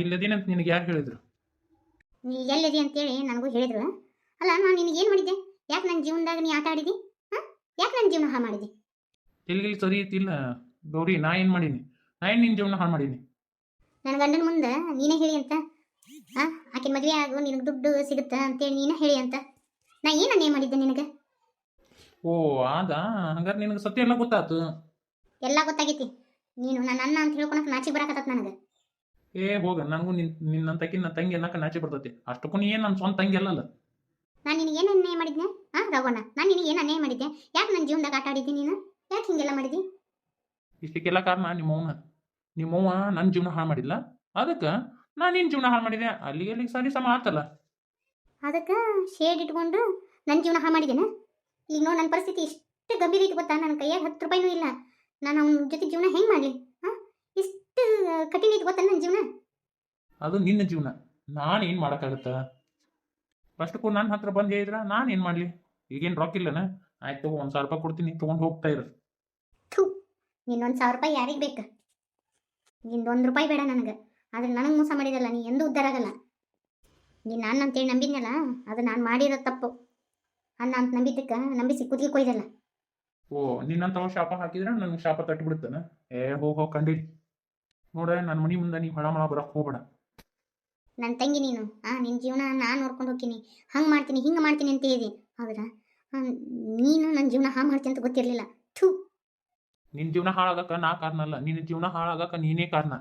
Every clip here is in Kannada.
ಇಲ್ಲದೇನೆ ಅಂತ ನಿನಗೆ ಯಾರು ಹೇಳಿದ್ರು? ನೀ ಎಲ್ಲಿದೆ ಅಂತೇಳಿ ನನಗೂ ಹೇಳಿದ್ರು. ಅಲ್ಲ ನಾನು ನಿನಗೆ ಏನು ಮಾಡಿದ್ದೆ? ಯಾಕೆ ನನ್ನ ಜೀವನದಾಗ ನೀ ಆಟ ಆಡಿದಿ? ಹಾಂ? ಯಾಕೆ ನನ್ನ ಜೀವನ ಹಾಳು ಮಾಡಿದಿ? ಎಲ್ಲಿಗೆ ಸರಿ ಇಲ್ಲ ಗೌರಿ ನಾ ಏನು ಮಾಡೀನಿ? ನಾ ಏನು ನಿನ್ನ ಜೀವನ ಹಾಳು ಮಾಡೀನಿ? ನನ್ನ ಗಂಡನ ಮುಂದೆ ನೀನೇ ಹೇಳಿ ಅಂತ. ಹಾ? ಆಕೆ ಮದುವೆ ಆಗು ನಿನಗೆ ದುಡ್ಡು ಸಿಗುತ್ತಾ ಅಂತೇಳಿ ನೀನೇ ಹೇಳಿ ಅಂತ. ನಾ ಏನು ಅನ್ಯಾಯ ಮಾಡಿದ್ದೆ ನಿನಗೆ? ಓ ಆದ. ಹಂಗಾರೆ ನಿನಗೆ ಸತ್ಯ ಎಲ್ಲ ಗೊತ್ತಾತು? ಎಲ್ಲ ಗೊತ್ತಾಗೈತಿ. ನೀನು ನನ್ನ ಅನ್ನ ಅಂತ ಹೇಳ್ಕೊಳಕ್ಕೆ ನಾಚಿಗೆ ಬರಕತ್ತ ನನಗೆ. ಏ ಹೋಗ ನನಗೂ ನಿನ್ ನಿನ್ನ ತಕ್ಕಿ ನನ್ನ ತಂಗಿ ಅನ್ನಕ ನಾಚೆ ಬರ್ತೈತಿ. ಅಷ್ಟಕ್ಕೂ ನೀ ಏನು ನನ್ನ ಸ್ವಂತ ತಂಗಿ ಅಲ್ಲಲ್ಲ ನಾನು ನಿನಗೆ ಏನು ಅನ್ಯಾಯ ಮಾಡಿದ್ನೆ? ಹಾಂ ರಘುವಣ್ಣ ನಾನು ನಿನಗೆ ಏನು ಅನ್ಯಾಯ ಮಾಡಿದ್ದೆ? ಯಾಕೆ ನನ್ನ ಜೀವನದಾಗ ಆಟ ಆಡಿದ್ದಿ ನೀನು? ಯಾಕೆ ಹಿಂಗೆಲ್ಲ ಮಾಡಿದ್ದಿ? ಇಷ್ಟಕ್ಕೆಲ್ಲ ಕಾರಣ ನಿಮ್ಮವ್ನ ನಿಮ್ಮವ್ವ ನನ್ನ ಜೀವನ ಹಾಳು ಮಾಡಿಲ್ಲ ಅದಕ್ಕೆ ನಾನು ನಿನ್ನ ಜೀವನ ಹಾಳು ಮಾಡಿದೆ? ಅಲ್ಲಿಗೆ ಅಲ್ಲಿಗೆ ಸರಿ ಸಮ ಆತಲ್ಲ. ಅದಕ್ಕೆ ಶೇಡ್ ಇಟ್ಕೊಂಡು ನನ್ನ ಜೀವನ ಹಾಳು ಮಾಡಿದ್ದೇನೆ ಈಗ ನೋಡಿ ನನ್ನ ಪರಿಸ್ಥಿತಿ ಇಷ್ಟು ಗಂಭೀರ ಐತಿ ಗೊತ್ತಾ? ನನ್ನ ಕೈಯಾಗ ಹತ್ತು ರೂಪಾಯಿನೂ ಇಲ್ಲ. ನಾನು ಅವನ ಜೊತೆ ಜೀವನ ಹೆಂಗೆ ಮಾಡಲಿ? ಕಠಿಣ ಐತಿ ಗೊತ್ತಾ ನನ್ನ ಜೀವನ? ಅದು ನಿನ್ನ ಜೀವನ. ನಾನು ಏನು ಮಾಡೋಕ್ಕಾಗತ್ತ ಫಸ್ಟ್ಗೂ ನನ್ನ ಹತ್ರ ಬಂದು ಹೇಳಿದ್ರ ನಾನು ಏನು ಮಾಡಲಿ? ಈಗೇನು ರೊಕ್ಕ ಇಲ್ಲನ? ಆಯ್ತು ಒಂದು ಸಾವಿರ ರೂಪಾಯಿ ಕೊಡ್ತೀನಿ ತೊಗೊಂಡು ಹೋಗ್ತಾ ಇರು. ಥೂ ನಿನ್ನೊಂದು ಸಾವಿರ ರೂಪಾಯಿ ಯಾರಿಗೆ ಬೇಕು? ನಿಂದ ಒಂದು ರೂಪಾಯಿ ಬೇಡ ನನಗೆ. ಆದ್ರೆ ನನಗೆ ಮೋಸ ಮಾಡಿದಲ್ಲ ನೀ ಎಂದೂ ಉದ್ಧಾರ ಆಗಲ್ಲ. ನೀನು ನಾನು ಅಂತೇಳಿ ನಂಬಿದ್ನಲ್ಲ ಅದು ನಾನು ಮಾಡಿರೋ ತಪ್ಪು. ಅನ್ನ ಅಂತ ನಂಬಿದ್ದಕ್ಕೆ ನಂಬಿಸಿ ಕುದಿಗೆ ಕೊಯ್ದಲ್ಲ ಓ ನಿನ್ನಂತವ ಶಾಪ ಹಾಕಿದ್ರೆ ನನಗೆ ಶಾಪ ತಟ್ಟಿ ಬಿಡುತ್ತಾನ ಏ ಹೋಗಿ ಹೋಗಿ ಕಂಡಿ ನೋಡ ನನ್ನ ಮನಿ ಮುಂದೆ ನೀ ಹೊಳ ಮಳ ಬರಕ್ಕೆ ಹೋಗ್ಬೇಡ. ನನ್ನ ತಂಗಿ ನೀನು ಆ ನಿನ್ನ ಜೀವನ ನಾನು ನೋಡ್ಕೊಂಡು ಹೋಗ್ತೀನಿ. ಹಂಗೆ ಮಾಡ್ತೀನಿ ಹಿಂಗೆ ಮಾಡ್ತೀನಿ ಅಂತ ಹೇಳಿ ಹೌದಾ? ನೀನು ನನ್ನ ಜೀವನ ಹಾಳು ಮಾಡ್ತೀನಿ ಅಂತ ಗೊತ್ತಿರಲಿಲ್ಲ. ಥೂ. ನಿನ್ನ ಜೀವನ ಹಾಳಾಗಕ್ಕ ನಾ ಕಾರಣ ಅಲ್ಲ. ನಿನ್ನ ಜೀವನ ಹಾಳಾಗಕ್ಕ ನೀನೇ ಕಾರಣ.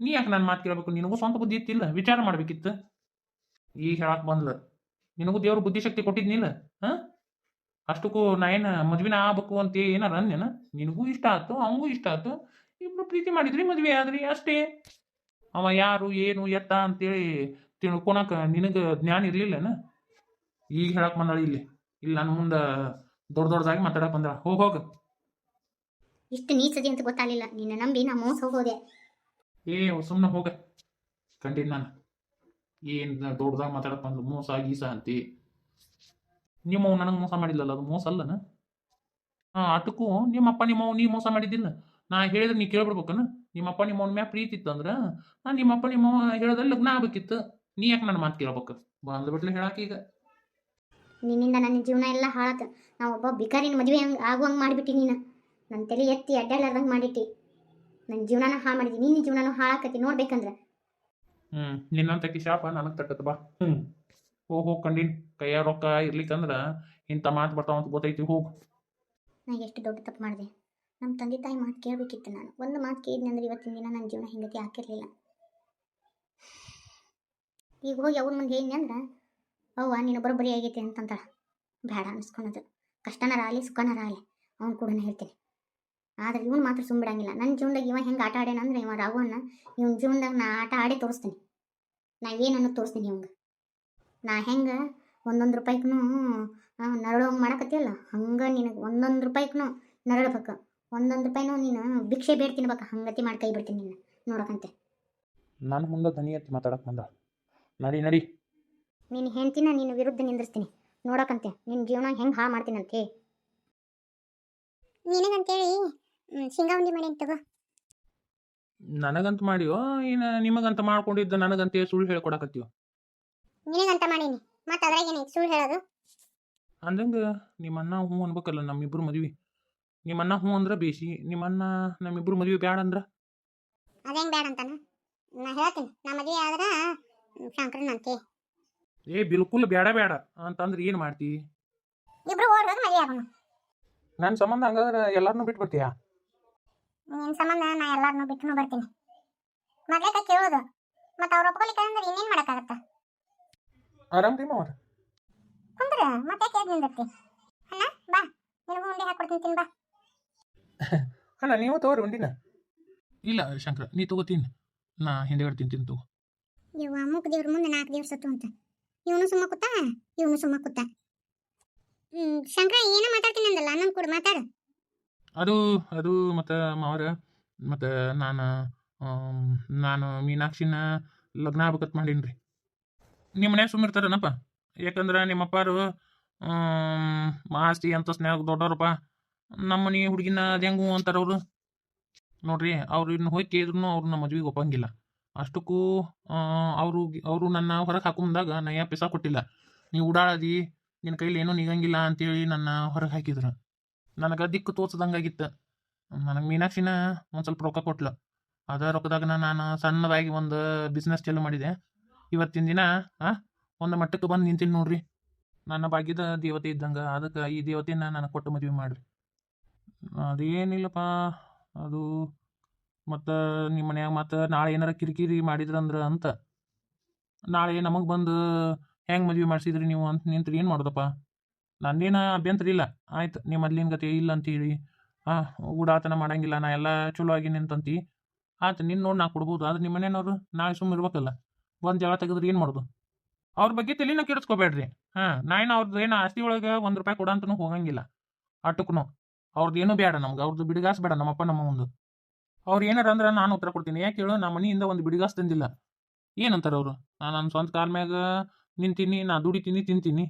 ನೀ ಯಾಕೆ ನನ್ನ ಮಾತು ಕೇಳಬೇಕು? ನಿನಗೂ ಸ್ವಂತ ಬುದ್ಧಿ ಇತ್ತಿಲ್ಲ. ವಿಚಾರ ಮಾಡ್ಬೇಕಿತ್ತು. ಈ ಹೇಳಕ್ ಬಂದ್ಲ. ನಿನಗೂ ದೇವ್ರ ಬುದ್ಧಿಶಕ್ತಿ ಕೊಟ್ಟಿದ್ನಿಲ್ಲ? ಹಾ ಅಷ್ಟಕ್ಕೂ ನಾ ಏನು ಮದ್ವಿನ ಆಗ್ಬೇಕು ಅಂತ ಏನಾರ ಅಂದೇನ ನಿನಗೂ ಇಷ್ಟ ಆಯ್ತು ಅವಂಗೂ ಇಷ್ಟ ಆಯ್ತು ಇಬ್ರು ಪ್ರೀತಿ ಮಾಡಿದ್ರಿ ಮದ್ವೆ ಆದ್ರಿ ಅಷ್ಟೇ. ಅವ ಯಾರು ಏನು ಎತ್ತ ಅಂತೇಳಿ ತಿಳ್ಕೊಳಕ ನಿನಗೆ ಜ್ಞಾನ ಇರ್ಲಿಲ್ಲನ? ಈಗ ಹೇಳಕ್ ಬಂದಾಳ ಇಲ್ಲಿ. ಇಲ್ಲಿ ನನ್ನ ಮುಂದೆ ದೊಡ್ಡ ದೊಡ್ಡದಾಗಿ ಮಾತಾಡಕ್ ಬಂದಾಳ. ಹೋಗ್ ಹೋಗ. ಇಷ್ಟು ನೀಚದಿ ಅಂತ ಗೊತ್ತಾಗಲಿಲ್ಲ. ನಿನ್ನ ನಂಬಿ ನಾ ಮೋಸ ಹೋಗೋದೆ. ಏ ಸುಮ್ಮನೆ ಹೋಗ. ಕಂಡಿದ್ ನಾನು. ಏನ್ ದೊಡ್ಡದಾಗ ಮಾತಾಡಕ್ ಬಂದ್ಲು? ಮೋಸ ಗೀಸ ಅಂತಿ. ನಿಮ್ಮವ್ ನನಗೆ ಮೋಸ ಮಾಡಿಲ್ಲಲ್ಲ? ಅದು ಮೋಸ ಅಲ್ಲನ? ಹಾ ಅದಕ್ಕೂ ನಿಮ್ಮಪ್ಪ ನಿಮ್ಮವ್ ನೀ ಮೋಸ ಮಾಡಿದ್ದಿಲ್ಲ? ನಾ ಹೇಳಿದ್ರೆ ನೀ ಕೇಳ್ಬಿಡ್ಬೇಕನ? ನಿಮ್ಮಪ್ಪ ನಿಮ್ಮವನ ಮ್ಯಾಗ ಪ್ರೀತಿ ಇತ್ತಂದ್ರ ನಾನು ನಿಮ್ಮಪ್ಪ ನಿಮ್ಮ ಹೇಳೋದ್ರಲ್ಲಿ ಲಗ್ನ ಆಗ್ಬೇಕಿತ್ತು. ನೀ ಯಾಕೆ ನನ್ನ ಮಾತು ಕೇಳ್ಬೇಕು? ಬಂದು ಬಿಟ್ಲೆ ಹೇಳಾಕ ಈಗ. ನಿನ್ನಿಂದ ನನ್ನ ಜೀವನ ಎಲ್ಲ ಹಾಳಾತ. ನಾವು ಒಬ್ಬ ಬಿಕಾರಿನ ಮದುವೆ ಹಂಗೆ ಆಗುವಂಗೆ ಮಾಡಿಬಿಟ್ಟಿ ನೀನು. ನನ್ನ ತಲೆ ಎತ್ತಿ ಅಡ್ಡಾಡ್ಲಾರ್ದಂಗೆ ಮಾಡಿಟ್ಟಿ. ನನ್ನ ಜೀವನನ ಹಾಳು ಮಾಡಿದಿ. ನಿನ್ನ ಜೀವನನೂ ಹಾಳಾಕತಿ ನೋಡ್ಬೇಕಂದ್ರೆ. ಹ್ಞೂ ನಿನ್ನಂತಕ್ಕೆ ಶಾಪ ನನಗೆ ತಟ್ಟತ್ ಬಾ. ಹ್ಞೂ ಹೋಗಿ ಹೋಗಿ ಕಂಡಿನಿ. ಕೈಯಾಗ ರೊಕ್ಕ ಇರ್ಲಿಕ್ಕಂದ್ರೆ ಇಂಥ ಮಾತು ಬರ್ತಾವಂತ ಗೊತ್ತೈತಿ. ಹೋಗು. ನಾ ಎಷ್ಟು ದೊಡ್ಡ ತಪ್ಪು ಮಾಡಿದೆ. ನಮ್ಮ ತಂದೆ ತಾಯಿ ಮಾತು ಕೇಳಬೇಕಿತ್ತು ನಾನು. ಒಂದು ಮಾತು ಕೇಳಿದ್ನಿ ಅಂದ್ರೆ ಇವತ್ತಿನ ದಿನ ನನ್ನ ಜೀವನ ಹೆಂಗತಿ ಹಾಕಿರಲಿಲ್ಲ ಈಗ ಹೋಗಿ ಅವ್ರ ಮುಂದೆ ಹೇಳಿದ್ನಿ ಅಂದ್ರೆ, ಅವ್ವ ನೀನು ಬರೀ ಆಗೈತಿ ಅಂತಂತಾಳ ಬೇಡ ಅನ್ಸ್ಕೊಳೋದು. ಕಷ್ಟನಾರ ಆಗಲಿ ಸುಖನಾರ ಆಗಲಿ ಅವ್ನು ಕೂಡ ಹೇಳ್ತೀನಿ. ಆದ್ರೆ ಇವನು ಮಾತ್ರ ಸುಮ್ಬಿಡಂಗಿಲ್ಲ ನನ್ನ ಜೀವನದಾಗ ಇವ ಹೆಂಗೆ ಆಟ ಆಡ್ಯಾನ ಅಂದ್ರೆ ಇವ ರಾಘವನ್ನ ಇವನ ಜೀವನದಾಗ ನಾ ಆಟ ಆಡಿ ತೋರಿಸ್ತೀನಿ. ನಾ ಏನನ್ನು ತೋರಿಸ್ತೀನಿ ಇವಂಗೆ. ನಾ ಹೆಂಗೆ ಒಂದೊಂದು ರೂಪಾಯಿಗೂ ನರಳೋಂಗೆ ಮಾಡಕತ್ತಿಯಲ್ಲ, ಹಂಗೆ ನಿನಗೆ ಒಂದೊಂದು ರೂಪಾಯಿಗೂ ನರಳಬೇಕು. ಒಂದೊಂದು ರೂಪಾಯಿನೂ ನೀನು ಭಿಕ್ಷೆ ಬೇಡ ತಿನ್ಬೇಕು ಹಂಗತಿ ಮಾಡಿ ಕೈ ಬಿಡ್ತೀನಿ ನಿನ್ನ ನೋಡಕಂತೆ ನನ್ನ ಮುಂದೆ ಧನಿ ಎತ್ತಿ ಮಾತಾಡಕ್ ಬಂದ ನಡಿ ನಡಿ. ನೀನು ಹೆಂಡ್ತಿನ ನಿನ್ನ ವಿರುದ್ಧ ನಿಂದಿರ್ತೀನಿ ನೋಡಕಂತೆ ನಿನ್ನ ಜೀವನ ಹೆಂಗೆ ಹಾಳು ಮಾಡ್ತೀನಂತೆ. ನಿನಗಂತೇಳಿ ಶೇಂಗಾ ಉಂಡಿ ಮಾಡಿ ತಗೋ. ನನಗಂತ ಮಾಡಿಯೋ ಏನು ನಿಮಗಂತ ಮಾಡ್ಕೊಂಡಿದ್ದ ನನಗಂತ ಸುಳ್ಳು ಹೇಳ್ಕೊಡಕತ್ತೀವ ನಿನಗಂತ ಮಾಡೀನಿ. ಮತ್ತೆ ಅದ್ರಾಗ ಏನೈತಿ ಸುಳ್ಳು ಹೇಳೋದು? ಅಂದಂಗ ನಿಮ್ಮ ಅಣ್ಣ ಹ್ಞೂ ಅನ್ಬೇಕಲ್ಲ ನಮ್ಮಿಬ್ರು ಮದ್ವಿ. ನಿಮ್ಮ ಅಣ್ಣ ಹ್ಞೂ ಅಂದ್ರೆ ಬೇಸಿ ನಿಮ್ಮನ್ನ ನಮ್ಮಿಬ್ರು ಮದುವೆ ಬ್ಯಾಡ ಅಂದ್ರ? ಅದೇಂಗೆ ಬೇಡ ಅಂತಾನ? ನಾ ಹೇಳ್ತೀನಿ ನಾ ಮದುವೆ ಆದ್ರೆ ಶಂಕರನಂತೆ ಏ ಬಿಲ್ಕುಲ್ ಬೇಡ ಬೇಡ ಅಂತಂದ್ರೆ ಏನು ಮಾಡ್ತಿ? ಇಬ್ರು ಓಡ್ ಹೋಗಿ ಮದುವೆ ಆಗೋಣ. ನನ್ನ ಸಂಬಂಧ ಹಂಗಾದ್ರೆ ಎಲ್ಲರನ್ನೂ ಬಿಟ್ಟು ಬರ್ತೀಯಾ ನಿನ್ನ ಸಂಬಂಧ ನಾ ಎಲ್ಲರನ್ನೂ ಬಿಟ್ಟು ಬರ್ತೀನಿ. ಮೊದ್ಲೇಕ ಕೇಳೋದು ಮತ್ತೆ ಅವ್ರು ಒಪ್ಕೊಲಿಕ್ಕೆ ಅಂದ್ರೆ ಇನ್ನೇನು ಮಾಡೋಕ್ಕಾಗತ್ತ? ಆರಾಮ್ ರೀ ಮಾವರ ಅಂದ್ರೆ ಮತ್ತೆ ಕೇಳಿ ನಿಂದಿರ್ತಿ? ಅಣ್ಣ ಬಾ ನಿನಗೂ ಉಂಡೆ ಹಾಕೊಡ್ತೀನಿ ತಿನ್ ಬಾ. ಅಣ್ಣ ನೀವು ತಗೋರಿ ಉಂಡಿನ ಇಲ್ಲ ಶಂಕರ ನೀ ತಗೋತೀನಿ ನಾ ಹಿಂದೆಗಡೆ ತಿಂತೀನಿ ತಗೋ. ಇವ ಮೂಕ ದೇವ್ರ ಮುಂದೆ ನಾಲ್ಕು ದೇವ್ರ ಸತ್ತು ಅಂತ ಇವನು ಸುಮ್ಮ ಕೂತ? ಇವನು ಸುಮ್ಮ ಕೂತ? ಹ್ಮ್ ಶಂಕರ ಏನೋ ಮಾತಾಡ್ತೀನಿ ಅಂದಲ್ಲ ನನ್ನ ಕೂಡ ಮಾತಾಡ. ಅದು ಅದು ಮತ್ತು ಮಾವರ ಮತ್ತು ನಾನು ನಾನು ಮೀನಾಕ್ಷಿನ ಲಗ್ನ ಆಗ್ಬೇಕತ್ ಮಾಡೀನಿ ರೀ ನಿಮ್ಮ ಮನ್ಯಾಗ ಸುಮ್ಮಿರ್ತಾರನಪ್ಪ ಯಾಕಂದ್ರೆ ನಿಮ್ಮ ಮಾಸ್ತಿ ಅಂತ ಆಸ್ತಿ ಅಂತಸ್ನ್ಯಾಗ ದೊಡ್ಡವ್ರಪ್ಪ ನಮ್ಮ ಮನೆ ಹುಡುಗಿನ ಅದು ಹೆಂಗು ಅಂತಾರೆ ಅವರು ನೋಡ್ರಿ, ಅವ್ರು ಇನ್ನು ಹೋಗಿ ಕೇಳಿದ್ರು ನಮ್ಮ ಮದ್ವೆಗೆ ಒಪ್ಪಂಗಿಲ್ಲ. ಅಷ್ಟಕ್ಕೂ ಅವರು ಅವರು ನನ್ನ ಹೊರಗೆ ಹಾಕೊಂಡಾಗ ನಾ ಯಾ ಪಿಸ ಕೊಟ್ಟಿಲ್ಲ. ನೀವು ಉಡಾಳದಿ ನಿನ್ನ ಕೈಲಿ ಏನೂ ನಿಗಂಗಿಲ್ಲ ಅಂತೇಳಿ ನನ್ನ ಹೊರಗೆ ಹಾಕಿದ್ರು. ನನಗೆ ದಿಕ್ಕು ತೋರ್ಸದಂಗಾಗಿತ್ತು. ನನಗೆ ಮೀನಾಕ್ಷಿನ ಒಂದು ಸ್ವಲ್ಪ ರೊಕ್ಕ ಕೊಟ್ಲು. ಅದ ರೊಕ್ಕದಾಗ ನಾನು ಸಣ್ಣದಾಗಿ ಒಂದು ಬಿಸ್ನೆಸ್ ಚಾಲು ಮಾಡಿದೆ. ಇವತ್ತಿನ ದಿನ ಒಂದು ಮಟ್ಟಕ್ಕೆ ಬಂದು ನಿಂತೀನಿ ನೋಡ್ರಿ. ನನ್ನ ಭಾಗ್ಯದ ದೇವತೆ ಇದ್ದಂಗೆ, ಅದಕ್ಕೆ ಈ ದೇವತೆನ ನನಗೆ ಕೊಟ್ಟು ಮದುವೆ ಮಾಡ್ರಿ. ಅದೇನಿಲ್ಲಪ್ಪ, ಅದು ಮತ್ತು ನಿಮ್ಮ ಮನ್ಯಾಗ ಮತ್ತು ನಾಳೆ ಏನಾರ ಕಿರಿಕಿರಿ ಮಾಡಿದ್ರಂದ್ರೆ ಅಂತ. ನಾಳೆ ನಮಗೆ ಬಂದು ಹೆಂಗೆ ಮದುವೆ ಮಾಡಿಸಿದ್ರಿ ನೀವು ಅಂತ ನಿಂತ್ರಿ ಏನು ಮಾಡೋದಪ್ಪ? ನಂದೇನ ಅಭ್ಯಂತರ ಇಲ್ಲ. ಆಯ್ತು ನಿಮ್ಮ ಮೊದ್ಲಿನ ಗತಿ ಇಲ್ಲ ಅಂತೇಳಿ ಹಾಂ ಉಡಾತನ ಮಾಡಂಗಿಲ್ಲ, ನಾ ಎಲ್ಲ ಚಲೋ ಆಗಿ ನಿಂತಂತಿ. ಆಯ್ತು ನಿನ್ನ ನೋಡಿ ನಾ ಕೊಡ್ಬೋದು. ಆದ್ರೆ ನಿಮ್ಮ ಮನೆಯವ್ರು ನಾಳೆ ಸುಮ್ಮನೆ ಇರ್ಬೇಕಲ್ಲ. ಒಂದು ಜಗಳ ತೆಗೆದ್ರೆ ಏನು ಮಾಡೋದು? ಅವ್ರ ಬಗ್ಗೆ ತಲೆನ ಕೆಡಿಸ್ಕೋಬೇಡ್ರಿ. ಹಾಂ ನಾ ಏನು ಅವ್ರದ್ದು ಏನು ಆಸ್ತಿ ಒಳಗೆ ಒಂದು ರೂಪಾಯಿ ಕೊಡ ಅಂತನೂ ಹೋಗಂಗಿಲ್ಲ. ಅಟ್ಟಕ್ಕೂ ಅವ್ರದ್ದು ಏನೂ ಬೇಡ ನಮ್ಗೆ ಅವ್ರದ್ದು ಬಿಡಿಗಾಸ್ ಬೇಡ ನಮ್ಮಪ್ಪ ನಮ್ಮ ಒಂದು ಅವ್ರು ಏನಾರ ಅಂದ್ರೆ ನಾನು ಉತ್ತರ ಕೊಡ್ತೀನಿ. ಯಾಕೆ ಹೇಳು? ನಮ್ಮ ಮನೆಯಿಂದ ಒಂದು ಬಿಡಿಗಾಸ್ ತಂದಿಲ್ಲ. ಏನಂತಾರೆ ಅವರು? ನಾನು ನನ್ನ ಸ್ವಂತ ಕಾಲ ಮ್ಯಾಗ ನಿಂತೀನಿ ನಾ ದುಡಿತೀನಿ ತಿಂತೀನಿ.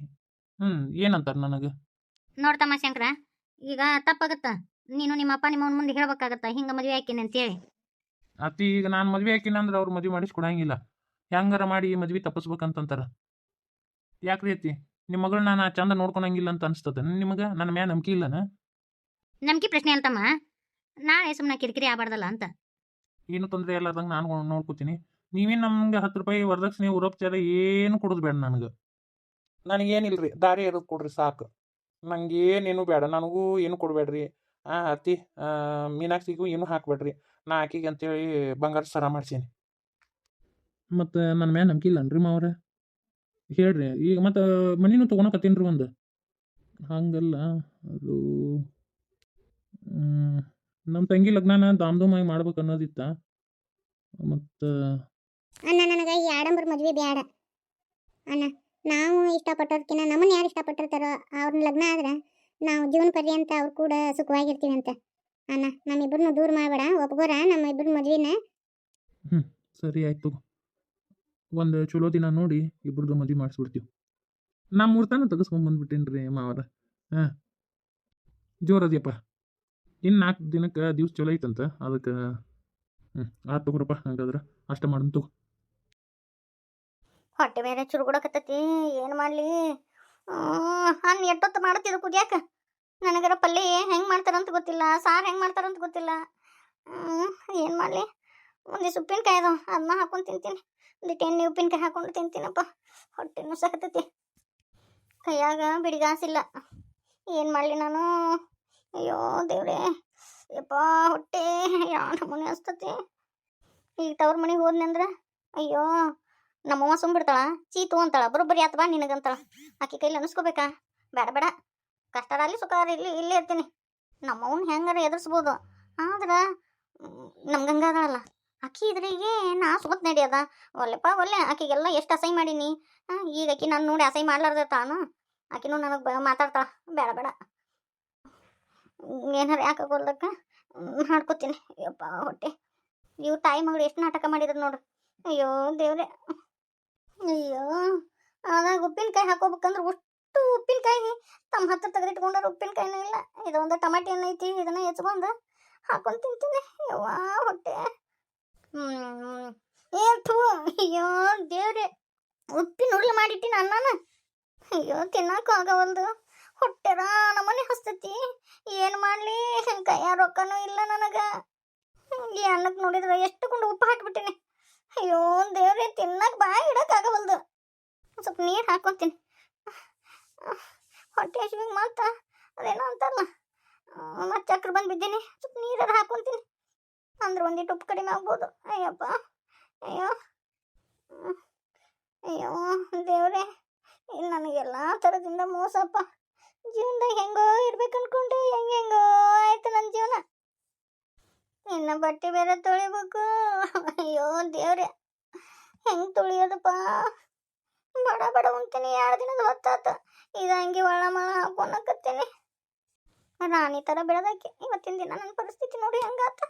ಹ್ಞೂ ಏನಂತಾರೆ ನನಗೆ? ನೋಡ್ತಮ್ಮ ಶಂಕರ ಈಗ ತಪ್ಪಾಗತ್ತ? ನೀನು ನಿಮ್ಮ ಅಪ್ಪ ನಿಮ್ಮ ಮುಂದೆ ಹೇಳ್ಬೇಕಾಗತ್ತ? ಹಿಂಗ ಮದುವೆ ಹಾಕಿನಿ ಅಂತೇಳಿ. ಅತಿ ಈಗ ನಾನು ಮದ್ವೆ ಹಾಕಿನ ಅಂದ್ರೆ ಅವ್ರು ಮದ್ವೆ ಮಾಡಿಸ್ಕೊಡಂಗಿಲ್ಲ ಹೆಂಗಾರ ಮಾಡಿ ಈ ಮದ್ವೆ ತಪ್ಪಿಸ್ಬೇಕಂತಂತಾರ? ಯಾಕ್ರಿ ಅತ್ತಿ? ನಿಮ್ಮ ಮಗಳು ನಾನು ಚಂದ ನೋಡ್ಕೊಳಂಗಿಲ್ಲ ಅಂತ ಅನ್ಸ್ತದ ನಿಮಗೆ? ನನ್ನ ಮ್ಯಾ ನಂಬಿಕೆ ಇಲ್ಲನ? ನಂಬಿಕೆ ಪ್ರಶ್ನೆ ಅಂತಮ್ಮ. ನಾಳೆ ಸುಮ್ಮನೆ ಕಿರಿಕಿರಿ ಆಗ್ಬಾರ್ದಲ್ಲ ಅಂತ. ಏನು ತೊಂದರೆ ಇಲ್ಲಾರ್ದಂಗೆ ನಾನು ನೋಡ್ಕೊತೀನಿ. ನೀವೇನು ನಮ್ಗೆ ಹತ್ತು ರೂಪಾಯಿ ವರದಕ್ಷಿಣೆ ಉರೋಪಚಾರ ಏನು ಕೊಡೋದು ಬೇಡ ನನಗೆ. ನನಗೇನಿಲ್ರಿ ದಾರಿ ಇರೋದು ಕೊಡ್ರಿ ಸಾಕು. ನಂಗೆ ಏನೇನು ಬೇಡ ನನಗೂ ಏನು ಕೊಡಬೇಡ್ರಿ. ಆ ಅತಿ ಮೀನಾಕ್ಷಿಗೂ ಏನು ಹಾಕಬೇಡ್ರಿ. ನಾ ಆಕಿಗೆ ಅಂತೇಳಿ ಬಂಗಾರ ಸರ ಮಾಡ್ಸೀನಿ. ಮತ್ತು ನನ್ನ ಮ್ಯಾಲ ನಂಬಿಕೆ ಇಲ್ಲನ್ರಿ ಮಾವ್ರೆ. ಹೇಳ್ರಿ ಈಗ ಮತ್ತು ಮನಿನೂ ತೊಗೊಳಕತ್ತೀನಿ ರೀ ಒಂದು. ಹಂಗಲ್ಲ ಅದು ನಮ್ಮ ತಂಗಿ ಲಗ್ನನ ದಾಮ್ ಧೂಮಾಗಿ ಮಾಡ್ಬೇಕು ಅನ್ನೋದಿತ್ತ. ಮತ್ತು ಅಣ್ಣ ನನಗೆ ಈ ಆಡಂಬರ ಮದುವೆ ಬೇಡ ಅಣ್ಣ ನಾವು ಇಷ್ಟಪಟ್ಟೋದಕ್ಕಿಂತ ನಮ್ಮನ್ನ ಯಾರು ಇಷ್ಟಪಟ್ಟಿರ್ತಾರೋ ಅವ್ರನ್ನ ಲಗ್ನ ಆದ್ರೆ ನಾವು ಜೀವನ ಪರ್ಯಂತ ಅವ್ರು ಕೂಡ ಸುಖವಾಗಿರ್ತೀವಿ ಅಂತ ಅಣ್ಣ ನಮ್ಮಿಬ್ಬರನ್ನು ದೂರ ಮಾಡಬೇಡ ಒಪ್ಕೋರ ನಮ್ಮ ಇಬ್ಬರ ಮದುವೆನ ಸರಿ ಆಯ್ತು ಒಂದು ಚಲೋ ದಿನ ನೋಡಿ ಇಬ್ರದ್ದು ಮದುವೆ ಮಾಡಿಸ್ಬಿಡ್ತೀವಿ. ನಾ ಮೂರ್ತಾನ ತಗಸ್ಕೊಂಡ್ ರೀ ಮಾವರ. ಹಾಂ. ಜೋರದಿಯಪ್ಪ. ಇನ್ನು ನಾಲ್ಕು ದಿನಕ್ಕೆ ದಿವ್ಸ ಚಲೋ ಐತಂತ, ಅದಕ್ಕೆ ಹ್ಞೂ ಆತು ತಗೋರಪ್ಪ ಹಂಗಾದ್ರೆ ಅಷ್ಟ ಮಾಡೋಣ ತಗೋ. ಹೊಟ್ಟೆ ಬೇರೆ ಚುರುಗುಡಕತ್ತತಿ ಏನು ಮಾಡಲಿ? ಹಣ್ಣು ಎಷ್ಟೊತ್ತು ಮಾಡ್ತಿದ್ದು ಕುದಿಯಾಕ? ನನಗರ ಪಲ್ಯ ಹೆಂಗೆ ಮಾಡ್ತಾರಂತ ಗೊತ್ತಿಲ್ಲ, ಸಾರು ಹೆಂಗೆ ಮಾಡ್ತಾರಂತ ಗೊತ್ತಿಲ್ಲ. ಏನು ಮಾಡಲಿ? ಒಂದಿಷ್ಟು ಉಪ್ಪಿನಕಾಯಿ ಅದು ಅದನ್ನ ಹಾಕೊಂಡು ತಿಂತೀನಿ. ಒಂದಿಟ್ಟು ಎಣ್ಣೆ, ಉಪ್ಪಿನಕಾಯಿ ಹಾಕೊಂಡು ತಿಂತೀನಪ್ಪ. ಹೊಟ್ಟೆ ಸಕತ್ತೈತಿ ಕೈಯಾಗ ಬಿಡಿಗಾಸಿಲ್ಲ ಏನು ಮಾಡಲಿ ನಾನು? ಅಯ್ಯೋ ದೇವ್ರೆ, ಯಪ್ಪ ಹೊಟ್ಟೆ ಯಾವ ನಮೂನೆ ಅಸ್ತತಿ. ಈಗ ತವ್ರ ಮನೆಗೆ ಹೋದ್ನಿ ಅಂದ್ರೆ, ಅಯ್ಯೋ, ನಮ್ಮವ್ವ ಸುಮ್ಬಿಡ್ತಾಳ ಚೀತು ಅಂತಾಳ, ಬರೋಬ್ಬರಿ ಆತ ಬಾ ನಿನಗಂತಾಳ. ಆಕೆ ಕೈಲಿ ಅನಿಸ್ಕೋಬೇಕಾ? ಬೇಡ ಬೇಡ ಕಷ್ಟ ಅಲ್ಲಿ ಸುಖ ಇಲ್ಲಿ ಇಲ್ಲೇ ಇರ್ತೀನಿ. ನಮ್ಮವ್ನ ಹೆಂಗಾರ ಎದುರಿಸ್ಬೋದು. ಆದ್ರೆ ನಮ್ಗಂಗಾದಳಲ್ಲ ಅಕ್ಕಿ ಇದ್ರಿಗೆ ನಾ ಸೋತ್ ನಡಿಯದ ಒಲ್ಲೆಪ್ಪ ಒಲ್ಲೆ ಆಕಿಗೆಲ್ಲ ಎಷ್ಟು ಅಸೈ ಮಾಡೀನಿ. ಈಗ ಅಕ್ಕಿ ನಾನು ನೋಡಿ ಅಸೈ ಮಾಡ್ಲಾರ್ದ ತಾನು, ಆಕಿನೂ ನನಗೆ ಮಾತಾಡ್ತಾಳ. ಬೇಡ ಬೇಡ ಏನಾರ ಯಾಕೆ ಆಗೋಲ್ದಕ್ಕ ಮಾಡ್ಕೋತೀನಿ ಯಪ್ಪ, ಹೊಟ್ಟೆ. ನೀವು ತಾಯಿ ಮಗಳು ಎಷ್ಟು ನಾಟಕ ಮಾಡಿದ್ರು ನೋಡು. ಅಯ್ಯೋ, ದೇವ್ರೆ. ಅಯ್ಯೋ ಅದಾಗ ಉಪ್ಪಿನಕಾಯಿ ಹಾಕೋಬೇಕಂದ್ರೆ ಅಷ್ಟು ಉಪ್ಪಿನಕಾಯಿ ತಮ್ಮ ಹತ್ರ ತೆಗೆದಿಟ್ಕೊಂಡಾರ ಉಪ್ಪಿನಕಾಯಿನೂ ಇಲ್ಲ. ಇದೊಂದು ಟಮಾಟಿ ಹಣ್ಣು ಐತಿ, ಇದನ್ನ ಹೆಚ್ಕೊಂಡು ಹಾಕೊಂಡು ತಿಂತೀನಿ. ಯವ್ವ, ಹೊಟ್ಟೆ. ಏ ಥೂ. ಅಯ್ಯೋ, ದೇವ್ರೆ. ಉಪ್ಪಿನ ಉರ್ಲು ಮಾಡಿಟ್ಟಿನ ಅನ್ನನ. ಅಯ್ಯೋ, ತಿನ್ನಕ್ಕೂ ಆಗವಲ್ದು. ಹೊಟ್ಟೆರ ನಮ್ಮನೆ ಹಸ್ತತಿ. ಏನು ಮಾಡಲಿ? ಕೈಯ ರೊಕ್ಕನೂ ಇಲ್ಲ ನನಗೆ. ಈ ಅನ್ನಕ್ಕೆ ನೋಡಿದ್ರೆ ಎಷ್ಟು ಗುಂಡು ಉಪ್ಪು ಹಾಕ್ಬಿಟ್ಟಿನಿ. ಅಯ್ಯೋ, ದೇವ್ರೆ ತಿನ್ನಕ್ಕೆ ಬಾಯಿ ಆಗಬಲ್ದು ಸ್ವಲ್ಪ ನೀರು ಹಾಕೊಂತೀನಿ. ಹೊಟ್ಟೆ ಹಸಿವಿಗೆ ಮಾತ ಅದೇನೋ ಅಂತಾರಲ್ಲ. ಮತ್ತೆ ಚಕ್ರ ಬಂದು ಬಿದ್ದೀನಿ. ಸ್ವಲ್ಪ ನೀರಾರ ಹಾಕೊಂತೀನಿ. ಅಂದ್ರೆ ಒಂದಿಟ್ಟು ಉಪ್ಪು ಕಡಿಮೆ ಆಗ್ಬೋದು. ಅಯ್ಯಪ್ಪ. ಅಯ್ಯೋ. ಅಯ್ಯೋ, ದೇವ್ರೆ. ಇಲ್ಲಿ ನನಗೆಲ್ಲ ಥರದಿಂದ ಮೋಸಪ್ಪ. ಜೀವನದಾಗ ಹೆಂಗೋ ಇರ್ಬೇಕು ಅನ್ಕೊಂಡೆ, ಹೆಂಗೆ ಹೆಂಗೋ ಆಯ್ತು ನನ್ನ ಜೀವನ. ಇನ್ನ ಬಟ್ಟೆ ಬೇರೆ ತೊಳಿಬೇಕು. ಅಯ್ಯೋ ದೇವ್ರೆ, ಹೆಂಗ್ ತೊಳಿಯೋದಪ್ಪ? ಬಡ ಬಡ ಉಂತೀನಿ ಎರಡು ದಿನದ ಹೊತ್ತಾತ. ಇದು ಹಂಗೆ ಒಳ ಮಳ ಹಾಕೊಳಕತ್ತೀನಿ ರಾಣಿ ಥರ ಬೆಳೆದಾಕಿ ಇವತ್ತಿನ ದಿನ ನನ್ನ ಪರಿಸ್ಥಿತಿ ನೋಡಿ ಹೆಂಗಾತ.